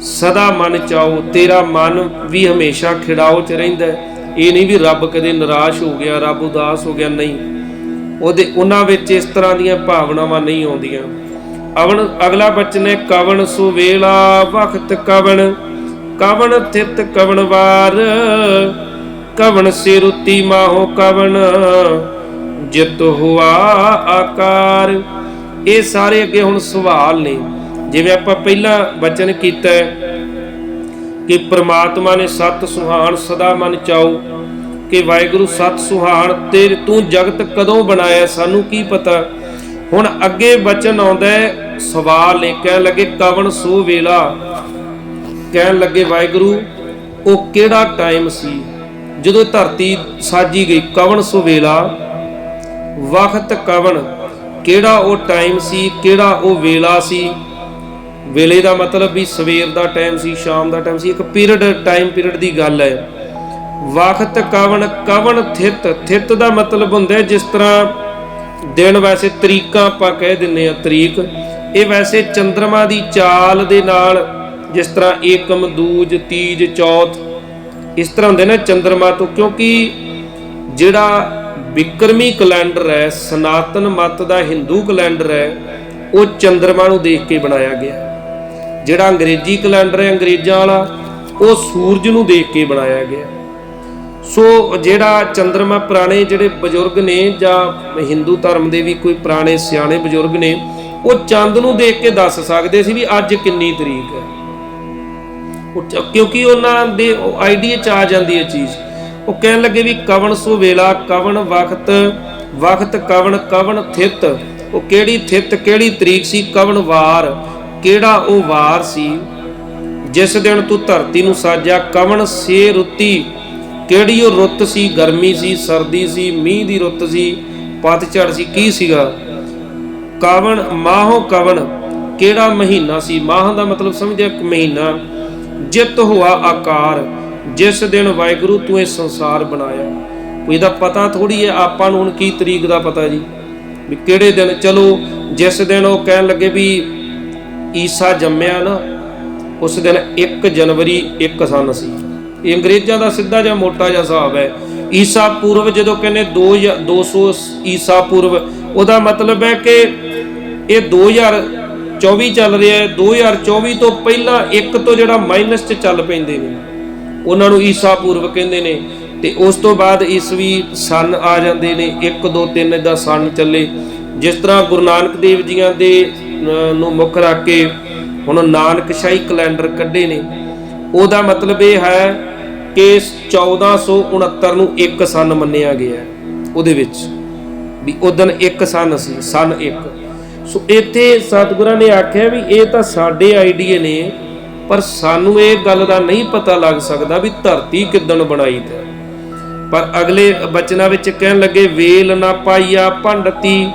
ਸਦਾ ਮਨ ਚਾਓ, ਤੇਰਾ ਮਨ ਵੀ ਹਮੇਸ਼ਾ ਖਿੜਾਓ ਚ ਰਹਿੰਦਾ ਹੈ। ਇਹ ਨਹੀਂ ਵੀ ਰੱਬ ਕਦੇ ਨਿਰਾਸ਼ ਹੋ ਗਿਆ, ਰੱਬ ਉਦਾਸ ਹੋ ਗਿਆ, ਨਹੀਂ। ਉਹਦੇ, ਉਹਨਾਂ ਵਿੱਚ ਇਸ ਤਰ੍ਹਾਂ ਦੀਆਂ ਭਾਵਨਾਵਾਂ ਨਹੀਂ ਆਉਂਦੀਆਂ। ਅਵਨ ਅਗਲਾ ਬਚਨ ਹੈ, ਕਵਣ ਸੋ ਵੇਲਾ, ਵਖਤ ਕਵਣ। ਕਵਣ ਥਿਤ ਕਵਣ ਵਾਰ, ਕਵਣ ਸਿਰੁਤੀ ਮਾਹੋ ਕਵਣ, ਜਿਤ ਹੁਆ ਆਕਾਰ। ਇਹ ਸਾਰੇ ਅੱਗੇ ਹੁਣ ਸਵਾਲ ਨੇ। ਜਿਵੇਂ ਆਪਾਂ ਪਹਿਲਾਂ ਬਚਨ ਕੀਤਾ ਕਿ ਪ੍ਰਮਾਤਮਾ ਨੇ ਸਤ ਸੁਹਾਣ ਸਦਾ ਮਨ ਚਾਉ, ਕਿ ਵਾਹਿਗੁਰੂ ਸਤ ਸੁਹਾਣ ਤੇ ਤੂੰ ਜਗਤ ਕਦੋਂ ਬਣਾਇਆ ਸਾਨੂੰ ਕੀ ਪਤਾ? ਹੁਣ ਅੱਗੇ ਬਚਨ ਆਉਂਦਾ ਸਵਾਲ ਨੇ, ਕਹਿਣ ਲੱਗੇ ਕਵਣ ਸੋ ਵੇਲਾ? ਕਹਿਣ ਲੱਗੇ, ਵਾਹਿਗੁਰੂ, ਉਹ ਕਿਹੜਾ ਟਾਈਮ ਸੀ ਜਦੋਂ ਧਰਤੀ ਸਾਜੀ ਗਈ? ਕਵਣ ਸੋ ਵੇਲਾ ਵਕਤ ਕਵਣ? ਕਿਹੜਾ ਉਹ ਟਾਈਮ ਸੀ? ਕਿਹੜਾ ਉਹ ਵੇਲਾ ਸੀ? ਵੇਲੇ ਦਾ ਮਤਲਬ ਵੀ ਸਵੇਰ ਦਾ ਟਾਈਮ ਸੀ, ਸ਼ਾਮ ਦਾ ਟਾਈਮ ਸੀ। ਇੱਕ ਪੀਰੀਅਡ ਟਾਈਮ ਪੀਰੀਅਡ ਦੀ ਗੱਲ ਹੈ। ਵਕਤ ਕਵਣ? ਕਵਣ ਥਿਤ? ਥਿਤ ਦਾ ਮਤਲਬ ਹੁੰਦਾ ਜਿਸ ਤਰ੍ਹਾਂ ਦਿਨ ਵੈਸੇ ਤਰੀਕਾਂ ਆਪਾਂ ਕਹਿ ਦਿੰਨੇ ਆ ਤਰੀਕ। ਇਹ ਵੈਸੇ ਚੰ드ਰਮਾ ਦੀ ਚਾਲ ਦੇ ਨਾਲ ਜਿਸ ਤਰ੍ਹਾਂ ਏਕਮ, ਦੂਜ, ਤੀਜ, ਚੌਥ, ਇਸ ਤਰ੍ਹਾਂ ਹੁੰਦੇ ਨੇ ਚੰਦਰਮਾ ਤੋਂ, ਕਿਉਂਕਿ ਜਿਹੜਾ ਵਿਕਰਮੀ ਕੈਲੰਡਰ ਹੈ, ਸਨਾਤਨ ਮਤ ਦਾ ਹਿੰਦੂ ਕੈਲੰਡਰ ਹੈ, ਉਹ ਚੰਦਰਮਾ ਨੂੰ ਦੇਖ ਕੇ ਬਣਾਇਆ ਗਿਆ। ਜਿਹੜਾ ਅੰਗਰੇਜ਼ੀ ਕੈਲੰਡਰ ਹੈ, ਅੰਗਰੇਜ਼ਾਂ ਵਾਲਾ, ਉਹ ਸੂਰਜ ਨੂੰ ਦੇਖ ਕੇ ਬਣਾਇਆ ਗਿਆ। ਸੋ ਜਿਹੜਾ ਚੰਦਰਮਾ ਪੁਰਾਣੇ ਜਿਹੜੇ ਬਜ਼ੁਰਗ ਨੇ, ਜਾਂ ਹਿੰਦੂ ਧਰਮ ਦੇ ਵੀ ਕੋਈ ਪੁਰਾਣੇ ਸਿਆਣੇ ਬਜ਼ੁਰਗ ਨੇ, ਉਹ ਚੰਦ ਨੂੰ ਦੇਖ ਕੇ ਦੱਸ ਸਕਦੇ ਸੀ ਵੀ ਅੱਜ ਕਿੰਨੀ ਤਰੀਕ ਹੈ। ਕਿਉਂਕਿ ਉਹਨਾਂ ਦੇ ਆਈਡੀਆ ਚ ਆ ਜਾਂਦੀ ਹੈ ਚੀਜ਼। ਉਹ ਕਹਿਣ ਲੱਗੇ ਵੀ ਕਵਣ ਸੋ ਵੇਲਾ, ਕਵਣ ਵਕਤ ਵਕਤ ਕਵਣ ਕਵਣ ਥਿਤ। ਉਹ ਕਿਹੜੀ ਥਿਤ, ਕਿਹੜੀ ਤਰੀਕ ਸੀ, ਕਵਣ ਵਾਰ, ਕਿਹੜਾ ਉਹ ਵਾਰ ਸੀ? ਜਿਸ ਦਿਨ ਤੂੰ ਧਰਤੀ ਨੂੰ ਸਾਜਿਆ, ਕਵਣ ਸੇ ਰੁੱਤੀ? ਕਿਹੜੀ ਉਹ ਰੁੱਤ ਸੀ, ਗਰਮੀ ਸੀ, ਸਰਦੀ ਸੀ, ਮੀਂਹ ਦੀ ਰੁੱਤ ਸੀ ਪਤਝੜ ਸੀ, ਕੀ ਸੀਗਾ? ਕਵਣ, ਮਾਹੋ ਕਵਣ, ਕਿਹੜਾ ਮਹੀਨਾ ਸੀ? ਮਾਹ ਦਾ ਮਤਲਬ ਸਮਝਿਆ ਇੱਕ ਮਹੀਨਾ। ਜਿਤ ਹੋਆ ਆਕਾਰ, ਜਿਸ ਦਿਨ ਵਾਹਿਗੁਰੂ ਤੂੰ ਇਹ ਸੰਸਾਰ ਬਣਾਇਆ। ਕੋਈ ਦਾ ਪਤਾ ਥੋੜੀ ਹੈ, ਆਪਾਂ ਨੂੰ ਹੁਣ ਕੀ ਤਰੀਕ ਦਾ ਪਤਾ ਜੀ? ਵੀ ਕਿਹੜੇ ਦਿਨ? ਚਲੋ, ਜਿਸ ਦਿਨ ਉਹ ਕਹਿਣ ਲੱਗੇ ਵੀ ਈਸਾ ਜੰਮਿਆ ਨਾ, ਉਸ ਦਿਨ 1 ਜਨਵਰੀ 1 ਸਨ ਸੀ ਇਹ ਅੰਗਰੇਜ਼ਾਂ ਦਾ ਸਿੱਧਾ ਜਿਹਾ ਮੋਟਾ ਜਿਹਾ ਹਿਸਾਬ ਹੈ। ਈਸਾ ਪੂਰਵ ਜਦੋਂ ਕਹਿੰਦੇ 2 ਜਾਂ 200 ਈਸਾ ਪੂਰਵ, ਉਹਦਾ ਮਤਲਬ ਹੈ ਕਿ ਇਹ 2024 ਚੱਲ ਰਿਹਾ ਹੈ। 2024 ਤੋਂ ਪਹਿਲਾਂ ਇੱਕ ਤੋਂ ਜਿਹੜਾ ਮਾਈਨਸ 'ਚ ਚੱਲ ਪੈਂਦੇ ਨੇ। ਉਹਨਾਂ ਨੂੰ ਈਸਾ ਪੂਰਵ ਕਹਿੰਦੇ ਨੇ। ਤੇ ਉਸ ਤੋਂ ਬਾਅਦ ਈਸਵੀ ਸਨ ਆ ਜਾਂਦੇ ਨੇ। 1 2 3 ਦਾ ਸਨ ਚੱਲੇ। ਜਿਸ ਤਰ੍ਹਾਂ ਗੁਰੂ ਨਾਨਕ ਦੇਵ ਜੀਆਂ ਦੇ ਨੂੰ ਮੁੱਖ ਰੱਖ ਕੇ ਹੁਣ ਨਾਨਕਸ਼ਾਹੀ ਕੈਲੰਡਰ ਕੱਢੇ ਨੇ। ਉਹਦਾ ਮਤਲਬ ਇਹ ਹੈ ਕਿ 1469 ਨੂੰ ਇੱਕ ਸਨ ਮੰਨਿਆ ਗਿਆ ਉਹਦੇ ਵਿੱਚ। ਵੀ ਉਦਨ ਇੱਕ ਸਨ ਸੀ, ਸਨ ਇੱਕ। ਸੋ ਇੱਥੇ ਸਤਿਗੁਰਾਂ ਨੇ ਆਖਿਆ ਵੀ ਇਹ ਤਾਂ ਸਾਡੇ ਆਈਡੀਏ ਨੇ, ਪਰ ਸਾਨੂੰ ਇਹ ਗੱਲ ਦਾ ਨਹੀਂ ਪਤਾ ਲੱਗ ਸਕਦਾ ਵੀ ਧਰਤੀ ਕਿੱਦਣ ਬਣਾਈ ਤੇ। ਪਰ ਅਗਲੇ ਬਚਨਾਂ ਵਿੱਚ ਕਹਿਣ ਲੱਗੇ, ਵੇਲ ਨਾ ਪਾਈਆ ਪੰਡਤੀ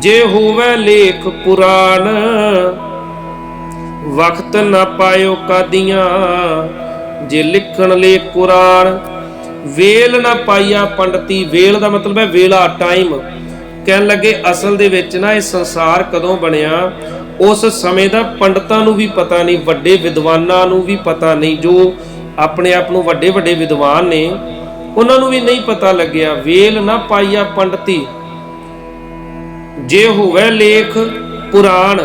ਜੇ ਹੋਵੇ ਲੇਖ ਪੁਰਾਣ ਵਕਤ ਨਾ ਪਾਇਓ ਕਾਦੀਆਂ, ਜੇ ਲਿਖਣ ਲੈ ਕੁਰਾਨ, ਵੇਲ ਨਾ ਪਾਈਆ ਪੰਡਤੀ ਵੇਲ ਦਾ ਮਤਲਬ ਹੈ ਵੇਲਾ ਟਾਈਮ ਕਹਿਣ ਲੱਗੇ, ਅਸਲ ਦੇ ਵਿੱਚ ਨਾ ਇਹ ਸੰਸਾਰ ਕਦੋਂ ਬਣਿਆ? ਉਸ ਸਮੇਂ ਦਾ ਪੰਡਤਾਂ ਨੂੰ ਵੀ ਪਤਾ ਨਹੀਂ, ਵੱਡੇ ਵਿਦਵਾਨਾਂ ਨੂੰ ਵੀ ਪਤਾ ਨਹੀਂ, ਜੋ ਆਪਣੇ ਆਪ ਨੂੰ ਵੱਡੇ ਵੱਡੇ ਵਿਦਵਾਨ ਨੇ, ਉਹਨਾਂ ਨੂੰ ਵੀ ਨਹੀਂ ਪਤਾ ਲੱਗਿਆ। ਵੇਲ ਨਾ ਪਾਈਆ ਪੰਡਤੀ। ਜੇ ਹੋਵੇ ਲੇਖ ਪੁਰਾਣ,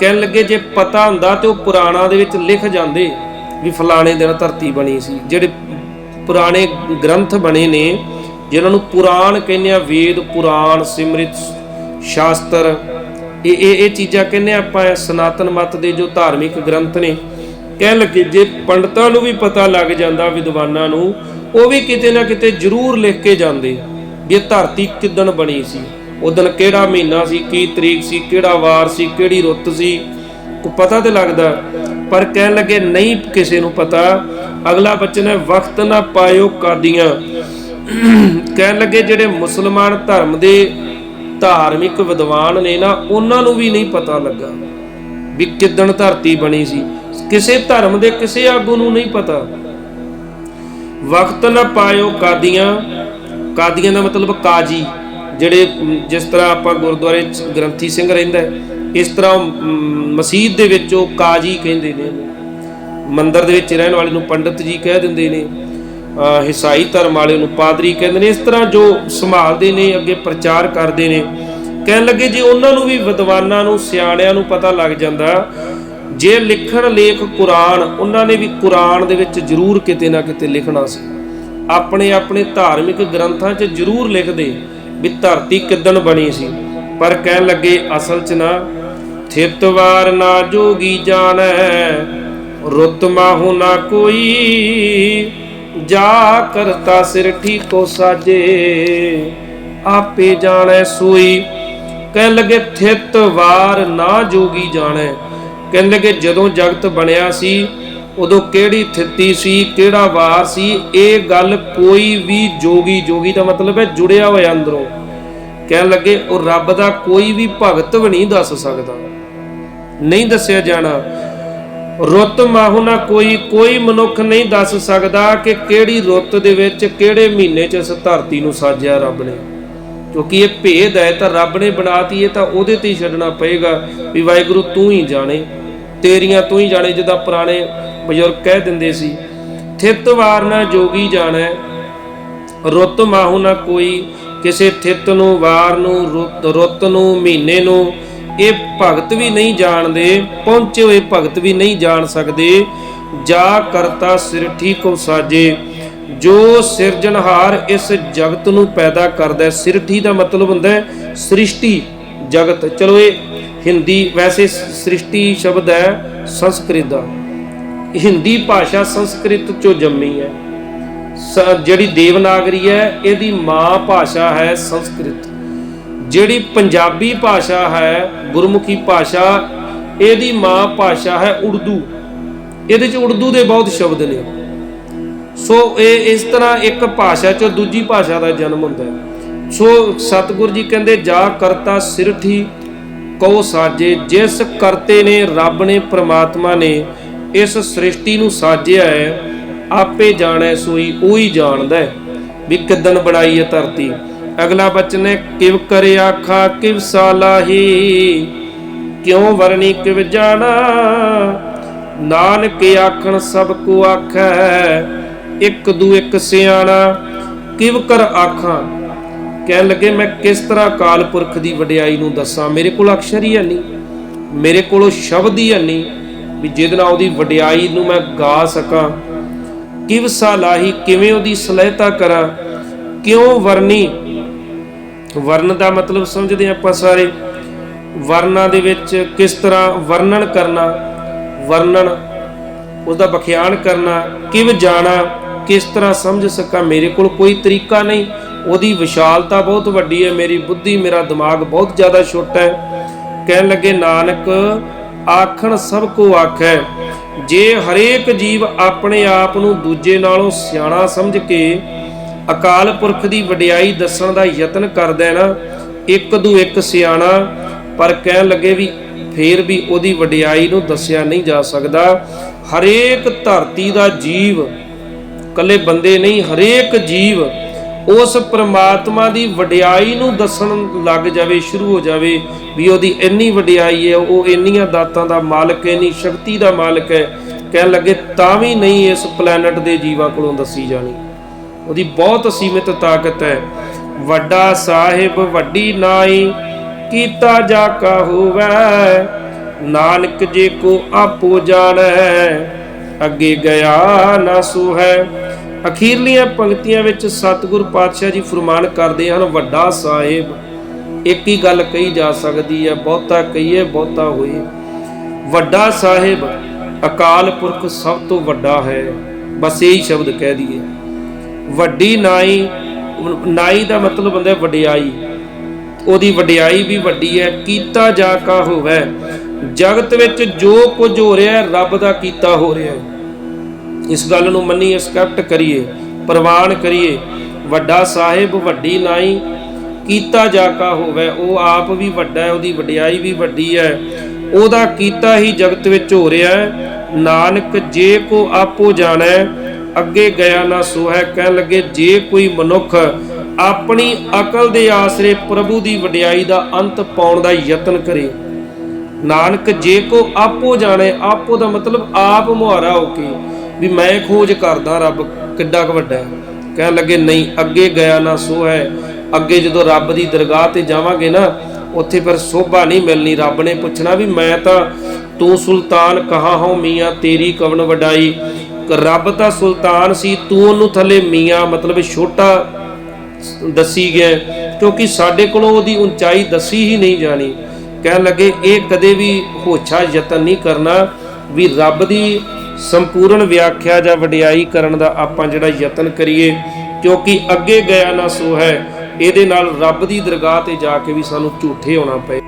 ਕਹਿਣ ਲੱਗੇ ਜੇ ਪਤਾ ਹੁੰਦਾ ਤੇ ਉਹ ਪੁਰਾਣਾ ਦੇ ਵਿੱਚ ਲਿਖ ਜਾਂਦੇ ਵੀ ਫਲਾਣੇ ਦਿਨ ਧਰਤੀ ਬਣੀ ਸੀ। ਜਿਹੜੇ ਪੁਰਾਣੇ ਗ੍ਰੰਥ ਬਣੇ ਨੇ ਜਿਨ੍ਹਾਂ ਨੂੰ ਪੁਰਾਣ ਕਹਿੰਦੇ ਆ, ਵੇਦ, ਪੁਰਾਣ, ਸਿਮਰਿਤ, ਸ਼ਾਸਤਰ, ਇਹ ਇਹ ਇਹ ਚੀਜ਼ਾਂ ਕਹਿੰਦੇ ਆਪਾਂ ਸਨਾਤਨ ਮਤ ਦੇ ਜੋ ਧਾਰਮਿਕ ਗ੍ਰੰਥ ਨੇ, ਕਹਿਣ ਲੱਗੇ ਜੇ ਪੰਡਤਾਂ ਨੂੰ ਵੀ ਪਤਾ ਲੱਗ ਜਾਂਦਾ, ਵਿਦਵਾਨਾਂ ਨੂੰ, ਉਹ ਵੀ ਕਿਤੇ ਨਾ ਕਿਤੇ ਜ਼ਰੂਰ ਲਿਖ ਕੇ ਜਾਂਦੇ, ਵੀ ਇਹ ਧਰਤੀ ਕਿਦਣ ਬਣੀ ਸੀ ਉਦੋਂ ਕਿਹੜਾ ਮਹੀਨਾ ਸੀ, ਕੀ ਤਰੀਕ ਸੀ, ਕਿਹੜਾ ਵਾਰ ਸੀ, ਕਿਹੜੀ ਰੁੱਤ ਸੀ ਕੋ ਪਤਾ ਤੇ ਲੱਗਦਾ। ਪਰ ਕਹਿਣ ਲੱਗੇ, ਨਹੀਂ ਕਿਸੇ ਨੂੰ ਪਤਾ, ਅਗਲਾ ਬਚਨ ਹੈ, ਵਕਤ ਨਾ ਪਾਇਓ ਕਾਦੀਆਂ। ਕਹਿਣ ਲੱਗੇ ਜਿਹੜੇ ਮੁਸਲਮਾਨ ਧਰਮ ਦੇ ਧਾਰਮਿਕ ਵਿਦਵਾਨ ਨੇ ਨਾ ਉਹਨਾਂ ਨੂੰ ਵੀ ਨਹੀਂ ਪਤਾ ਲੱਗਾ ਵੀ ਕਿਦਣ ਧਰਤੀ ਬਣੀ ਸੀ। ਕਿਸੇ ਧਰਮ ਦੇ ਕਿਸੇ ਆਗੂ ਨੂੰ ਨਹੀਂ ਪਤਾ। ਵਕਤ ਨਾ ਪਾਇਓ ਕਾਦੀਆਂ। ਕਾਦੀਆਂ ਦਾ ਮਤਲਬ ਕਾਜੀ ਜਿਹੜੇ ਜਿਸ ਤਰ੍ਹਾਂ ਆਪਾਂ ਗੁਰਦੁਆਰੇ ਗ੍ਰੰਥੀ ਸਿੰਘ ਰਹਿੰਦਾ ਇਸ ਤਰ੍ਹਾਂ ਮ, ਮਸਜਿਦ ਦੇ ਵਿੱਚ ਉਹ ਕਾਜੀ ਕਹਿੰਦੇ ਨੇ। ਮੰਦਿਰ ਦੇ ਵਿੱਚ ਰਹਿਣ ਵਾਲੇ ਨੂੰ ਪੰਡਤ ਜੀ ਕਹਿ ਦਿੰਦੇ ਨੇ। ਅ, ਧਰਮ ਵਾਲੇ ਨੂੰ ਪਾਦਰੀ ਕਹਿੰਦੇ ਨੇ ਇਸ ਤਰ੍ਹਾਂ ਜੋ ਸੰਭਾਲਦੇ ਨੇ ਅੱਗੇ ਪ੍ਰਚਾਰ ਕਰਦੇ ਨੇ। ਕਹਿਣ ਲੱਗੇ ਜੇ ਉਹਨਾਂ ਨੂੰ ਵੀ ਵਿਦਵਾਨਾਂ ਨੂੰ ਸਿਆਣਿਆਂ ਨੂੰ ਪਤਾ ਲੱਗ ਜਾਂਦਾ। ਜੇ ਲਿਖਣ ਲੇਖ ਕੁਰਾਨ ਉਹਨਾਂ ਨੇ ਵੀ ਕੁਰਾਨ ਦੇ ਵਿੱਚ ਜ਼ਰੂਰ ਕਿਤੇ ਨਾ ਕਿਤੇ ਲਿਖਣਾ ਸੀ। ਆਪਣੇ ਆਪਣੇ ਧਾਰਮਿਕ ਗ੍ਰੰਥਾਂ 'ਚ ਜ਼ਰੂਰ ਲਿਖਦੇ ਵੀ ਧਰਤੀ ਕਿਦਣ ਬਣੀ ਸੀ। ਪਰ ਕਹਿਣ ਲੱਗੇ ਅਸਲ 'ਚ ਨਾ ਥਿਤਵਾਰ ਨਾ ਜੋਗੀ ਜਾਣੈ ਰੁੱਤ ਮਾਹੂ ਨਾ ਕੋਈ। ਜਾ ਕਰਤਾ ਸਿਰ ਠੀਕੋ ਸਾਜੇ, ਆਪੇ ਜਾਣੈ ਸੋਈ। ਕਹਿਣ ਲੱਗੇ ਥਿਤ ਵਾਰ ਨਾ ਜੋਗੀ ਜਾਣੈ। ਕਹਿਣ ਲੱਗੇ ਜਦੋਂ ਜਗਤ ਬਣਿਆ ਸੀ, ਉਦੋਂ ਕਿਹੜੀ ਥਿਤੀ ਸੀ, ਕਿਹੜਾ ਵਾਰ ਸੀ, ਇਹ ਗੱਲ ਕੋਈ ਵੀ ਜੋਗੀ ਜੋਗੀ ਦਾ ਮਤਲਬ ਹੈ ਜੁੜਿਆ ਹੋਇਆ ਅੰਦਰੋਂ। ਕਹਿਣ ਲੱਗੇ ਉਹ ਰੱਬ ਦਾ ਕੋਈ ਵੀ ਭਗਤ ਵੀ ਨਹੀਂ ਦੱਸ ਸਕਦਾ। ਨਹੀਂ ਦੱਸਿਆ ਜਾਣਾ। ਰੁੱਤ ਮਾਹੂ ਨਾ ਕੋਈ ਕੋਈ ਮਨੁੱਖ ਨਹੀਂ ਦੱਸ ਸਕਦਾ ਕਿ ਕਿਹੜੀ ਰੁੱਤ ਦੇ ਵਿੱਚ ਕਿਹੜੇ ਮਹੀਨੇ 'ਚ ਇਸ ਧਰਤੀ ਨੂੰ ਸਾਜਿਆ ਰੱਬ ਨੇ। ਕਿਉਂਕਿ ਇਹ ਭੇਦ ਹੈ, ਤਾਂ ਰੱਬ ਨੇ ਬਣਾਤੀ ਇਹ ਤਾਂ ਉਹਦੇ ਤੇ ਹੀ ਛੱਡਣਾ ਪਏਗਾ ਵੀ ਵਾਹਿਗੁਰੂ ਤੂੰ ਹੀ ਜਾਣੇ, ਤੇਰੀਆਂ ਤੂੰ ਹੀ ਜਾਣੇ, ਜਿੱਦਾਂ ਪੁਰਾਣੇ ਬਜ਼ੁਰਗ ਕਹਿ ਦਿੰਦੇ ਸੀ, ਥਿਤ ਵਾਰ ਨਾ ਜੋਗੀ ਜਾਣੈ, ਰੁੱਤ ਮਾਹੂ ਨਾ ਕੋਈ, ਕਿਸੇ ਥਿੱਤ ਨੂੰ, ਵਾਰ ਨੂੰ, ਰੁੱਤ- ਰੁੱਤ ਨੂੰ, ਮਹੀਨੇ ਨੂੰ ਇਹ ਭਗਤ ਵੀ ਨਹੀਂ ਜਾਣਦੇ, ਪਹੁੰਚੇ ਹੋਏ ਭਗਤ ਵੀ ਨਹੀਂ ਜਾਣ ਸਕਦੇ। ਜਾ ਕਰਤਾ ਸਿਰਠੀ ਕੋ ਸਾਜੇ। ਜੋ ਸਿਰਜਣਹਾਰ ਇਸ ਜਗਤ ਨੂੰ ਪੈਦਾ ਕਰਦਾ ਹੈ, ਸਿਰਠੀ ਦਾ ਮਤਲਬ ਹੁੰਦਾ ਹੈ, ਸ੍ਰਿਸ਼ਟੀ ਜਗਤ। ਚਲੋ ਇਹ ਹਿੰਦੀ ਵੈਸੇ ਸ੍ਰਿਸ਼ਟੀ ਸ਼ਬਦ ਹੈ, ਸੰਸਕ੍ਰਿਤ ਦਾ। ਹਿੰਦੀ ਭਾਸ਼ਾ ਸੰਸਕ੍ਰਿਤ ਚੋਂ ਜੰਮੀ ਹੈ। ਜਿਹੜੀ ਦੇਵਨਾਗਰੀ ਹੈ, ਇਹਦੀ ਮਾਂ ਭਾਸ਼ਾ ਹੈ ਸੰਸਕ੍ਰਿਤ। ਜਿਹੜੀ ਪੰਜਾਬੀ ਭਾਸ਼ਾ ਹੈ, ਗੁਰਮੁਖੀ ਭਾਸ਼ਾ, ਇਹਦੀ ਮਾਂ ਭਾਸ਼ਾ ਹੈ ਉਰਦੂ। ਇਹਦੇ ਚ ਉਰਦੂ ਦੇ ਬਹੁਤ ਸ਼ਬਦ ਨੇ। ਸੋ ਇਹ ਇਸ ਤਰ੍ਹਾਂ ਇੱਕ ਭਾਸ਼ਾ ਚੋਂ ਦੂਜੀ ਭਾਸ਼ਾ ਦਾ ਜਨਮ ਹੁੰਦਾ ਹੈ। ਸੋ ਸਤਿਗੁਰੂ ਜੀ ਕਹਿੰਦੇ, ਜਾ ਕਰਤਾ ਸਿਰਠੀ ਕਉ ਸਾਜੇ, ਜਿਸ ਕਰਤੇ ਨੇ ਰੱਬ ਨੇ ਪ੍ਰਮਾਤਮਾ ਨੇ ਇਸ ਸ੍ਰਿਸ਼ਟੀ ਨੂੰ ਸਾਜਿਆ ਹੈ, ਆਪੇ ਜਾਣੈ ਸੋਈ, ਉਹੀ ਜਾਣਦਾ ਹੈ ਵੀ ਕਿਦਨ ਬਣਾਈ ਹੈ ਧਰਤੀ। ਅਗਲਾ ਬਚਨ ਹੈ, ਕਿਵ ਕਰੇ ਆਖਾ, ਕਿਵ ਸਾਲਾਹੀ। ਕਿਉ ਵਰਣੀ ਕਿਵ ਜਾਣਾ? ਨਾਨਕ ਆਖਣ ਸਭ ਕੋ ਆਖੈ, ਇੱਕ ਦੂ ਇੱਕ ਸਿਆਣਾ। ਕਿਵ ਕਰ ਆਖਾਂ? ਕਹਿਣ ਲੱਗੇ, ਮੈਂ ਕਿਸ ਤਰ੍ਹਾਂ ਕਾਲ ਪੁਰਖ ਦੀ ਵਡਿਆਈ ਨੂੰ ਦੱਸਾਂ? ਮੇਰੇ ਕੋਲ ਅਕਸ਼ਰ ਹੀ ਹੈ ਨਹੀਂ। ਮੇਰੇ ਕੋਲ ਸ਼ਬਦ ਹੀ ਹੈ ਨਹੀਂ ਵੀ ਜਿਹਦੇ ਨਾਲ ਉਹਦੀ ਵਡਿਆਈ ਨੂੰ ਮੈਂ ਗਾ ਸਕਾਂ। ਕਿਵ ਸਾਲਾਹੀ, ਕਿਵੇਂ ਉਹਦੀ ਸਲਾਹਤਾ ਕਰਾਂ? ਕਿਉਂ ਵਰਨੀ ਵਰਨ ਦਾ ਮਤਲਬ ਸਮਝਦੇ ਹਾਂ ਆਪਾਂ ਸਾਰੇ। ਵਰਨਾਂ ਦੇ ਵਿੱਚ ਕਿਸ ਤਰ੍ਹਾਂ ਵਰਣਨ ਕਰਨਾ, ਵਰਣਨ ਉਸ ਦਾ ਬਖਿਆਨ ਕਰਨਾ, ਕਿਵ ਜਾਣਾ, ਕਿਸ ਤਰ੍ਹਾਂ ਸਮਝ ਸਕਾਂ, ਮੇਰੇ ਕੋਲ ਕੋਈ ਤਰੀਕਾ ਨਹੀਂ। ਉਹਦੀ ਵਿਸ਼ਾਲਤਾ ਬਹੁਤ ਵੱਡੀ ਹੈ, ਮੇਰੀ ਬੁੱਧੀ, ਮੇਰਾ ਦਿਮਾਗ ਬਹੁਤ ਜ਼ਿਆਦਾ ਛੋਟਾ ਹੈ। ਕਹਿਣ ਲੱਗੇ, ਨਾਨਕ, ਆਖਣ ਸਭ ਕੋ ਆਖੈ। ਜੇ ਹਰੇਕ ਜੀਵ ਆਪਣੇ ਆਪ ਨੂੰ ਦੂਜੇ ਨਾਲੋਂ ਸਿਆਣਾ ਸਮਝ ਕੇ ਅਕਾਲ ਪੁਰਖ ਦੀ ਵਡਿਆਈ ਦੱਸਣ ਦਾ ਯਤਨ ਕਰਦਾ ਹੈ ਨਾ, ਇੱਕ ਦੂ ਇੱਕ ਸਿਆਣਾ, ਪਰ ਕਹਿਣ ਲੱਗੇ ਵੀ ਫੇਰ ਵੀ ਉਹਦੀ ਵਡਿਆਈ ਨੂੰ ਦੱਸਿਆ ਨਹੀਂ ਜਾ ਸਕਦਾ। ਹਰੇਕ ਧਰਤੀ ਦਾ ਜੀਵ ਕੱਲੇ ਬੰਦੇ ਨਹੀਂ, ਹਰੇਕ ਜੀਵ ਉਸ ਪ੍ਰਮਾਤਮਾ ਦੀ ਵਡਿਆਈ ਨੂੰ ਦੱਸਣ ਲੱਗ ਜਾਵੇ, ਸ਼ੁਰੂ ਹੋ ਜਾਵੇ ਵੀ ਉਹਦੀ ਇੰਨੀ ਵਡਿਆਈ ਹੈ, ਉਹ ਇੰਨੀਆਂ ਦਾਤਾਂ ਦਾ ਮਾਲਕ ਹੈ, ਇੰਨੀ ਸ਼ਕਤੀ ਦਾ ਮਾਲਕ ਹੈ। ਕਹਿਣ ਲੱਗੇ ਤਾਂ ਵੀ ਨਹੀਂ ਇਸ ਪਲੈਨਟ ਦੇ ਜੀਵਾਂ ਕੋਲੋਂ ਦੱਸੀ ਜਾਣੀ। ਉਹਦੀ ਬਹੁਤ ਸੀਮਿਤ ਤਾਕਤ ਹੈ। ਵੱਡਾ ਸਾਹਿਬ ਵੱਡੀ ਨਾਈ, ਕੀਤਾ ਜਾ ਕਾ ਹੋਵੈ। ਨਾਨਕ ਜੇ ਕੋ ਆਪੋ ਜਾਣੈ, ਅੱਗੇ ਗਿਆ ਨਾ ਸੋ ਅਖੀਰਲੀਆਂ ਪੰਕਤੀਆਂ ਵਿੱਚ ਸਤਿਗੁਰ ਪਾਤਸ਼ਾਹ ਜੀ ਫਰਮਾਨ ਕਰਦੇ ਹਨ, ਵੱਡਾ ਸਾਹਿਬ, ਇੱਕ ਹੀ ਗੱਲ ਕਹੀ ਜਾ ਸਕਦੀ ਹੈ, ਬਹੁਤਾ ਕਹੀਏ, ਬਹੁਤਾ ਹੋਏ। ਵੱਡਾ ਸਾਹਿਬ, ਅਕਾਲ ਪੁਰਖ ਸਭ ਤੋਂ ਵੱਡਾ ਹੈ। ਬਸ ਇਹੀ ਸ਼ਬਦ ਕਹਿ ਦਈਏ। ਵੱਡੀ ਨਾਈ ਨਾਈ ਦਾ ਮਤਲਬ ਹੁੰਦਾ ਵਡਿਆਈ। ਉਹਦੀ ਵਡਿਆਈ ਵੀ ਵੱਡੀ ਹੈ, ਕੀਤਾ ਜਾ ਕਾ ਹੋਵੇ। ਜਗਤ ਵਿੱਚ ਜੋ ਕੁਝ ਹੋ ਰਿਹਾ ਹੈ, ਰੱਬ ਦਾ ਕੀਤਾ ਹੋ ਰਿਹਾ ਹੈ। ਇਸ ਗੱਲ ਨੂੰ ਮੰਨੀ ਸਕੈਪਟ ਕਰੀਏ, ਪ੍ਰਵਾਨ ਕਰੀਏ। ਵੱਡਾ ਸਾਹਿਬ, ਵੱਡੀ ਨਾਈ, ਕੀਤਾ ਜਾ ਕਾ ਹੋਵੇ। ਉਹ ਆਪ ਵੀ ਵੱਡਾ ਹੈ, ਉਹਦੀ ਵਡਿਆਈ ਵੀ ਵੱਡੀ ਹੈ। ਉਹਦਾ ਕੀਤਾ ਹੀ ਜਗਤ ਵਿੱਚ ਹੋ ਰਿਹਾ ਹੈ। ਨਾਨਕ, ਜੇ ਕੋ ਆਪੋ ਜਾਣੈ ਅੱਗੇ ਗਿਆ ਨਾ ਸੋ ਹੈ ਕਹਿਣ ਲੱਗੇ, ਜੇ ਕੋਈ ਮਨੁੱਖ ਆਪਣੀ ਅਕਲ ਦੇ ਆਸਰੇ ਪ੍ਰਭੂ ਦੀ ਵਡਿਆਈ ਦਾ ਅੰਤ ਪਾਉਣ ਦਾ ਯਤਨ ਕਰੇ, ਨਾਨਕ ਜੇ ਕੋ ਆਪੋ ਜਾਣੇ, ਆਪੋ ਦਾ ਮਤਲਬ ਆਪ ਮੁਹਾਰਾ ਹੋ ਕੇ, ਵੀ ਮੈਂ ਖੋਜ ਕਰਦਾ ਰੱਬ, ਕਿੱਡਾ ਕੁ ਵੱਡਾ ਕਹਿਣ ਲੱਗੇ, ਨਹੀਂ, ਅੱਗੇ ਗਿਆ ਨਾ ਸੋ ਹੈ ਅੱਗੇ ਜਦੋਂ ਰੱਬ ਦੀ ਦਰਗਾਹ ਤੇ ਜਾਵਾਂਗੇ ਨਾ, ਉੱਥੇ ਫਿਰ ਸੋਭਾ ਨਹੀਂ ਮਿਲਣੀ। ਰੱਬ ਨੇ ਪੁੱਛਣਾ ਵੀ ਮੈਂ ਤਾਂ ਤੂੰ ਸੁਲਤਾਨ ਕਹਾ ਹੋ ਮੀਆਂ, ਤੇਰੀ ਕਵਨ ਵਡਾਈ? ਰੱਬ ਤਾਂ ਸੁਲਤਾਨ ਸੀ, ਤੂੰ ਉਹਨੂੰ ਥੱਲੇ ਮੀਆਂ, ਮਤਲਬ ਛੋਟਾ ਦੱਸੀ ਗਿਆ ਕਿਉਂਕਿ ਸਾਡੇ ਕੋਲੋਂ ਉਹਦੀ ਉਚਾਈ ਦੱਸੀ ਹੀ ਨਹੀਂ ਜਾਣੀ। ਕਹਿਣ ਲੱਗੇ, ਇਹ ਕਦੇ ਵੀ ਹੋਛਾ ਯਤਨ ਨਹੀਂ ਕਰਨਾ ਵੀ ਰੱਬ ਦੀ ਸੰਪੂਰਨ ਵਿਆਖਿਆ ਜਾਂ ਵਡਿਆਈ ਕਰਨ ਦਾ ਆਪਾਂ ਜਿਹੜਾ ਯਤਨ ਕਰੀਏ, ਕਿਉਂਕਿ ਅੱਗੇ ਗਿਆ ਨਾ ਸੋ ਹੈ, ਇਹਦੇ ਨਾਲ ਰੱਬ ਦੀ ਦਰਗਾਹ ਤੇ ਜਾ ਕੇ ਵੀ ਸਾਨੂੰ ਝੂਠੇ ਹੋਣਾ ਪਏ।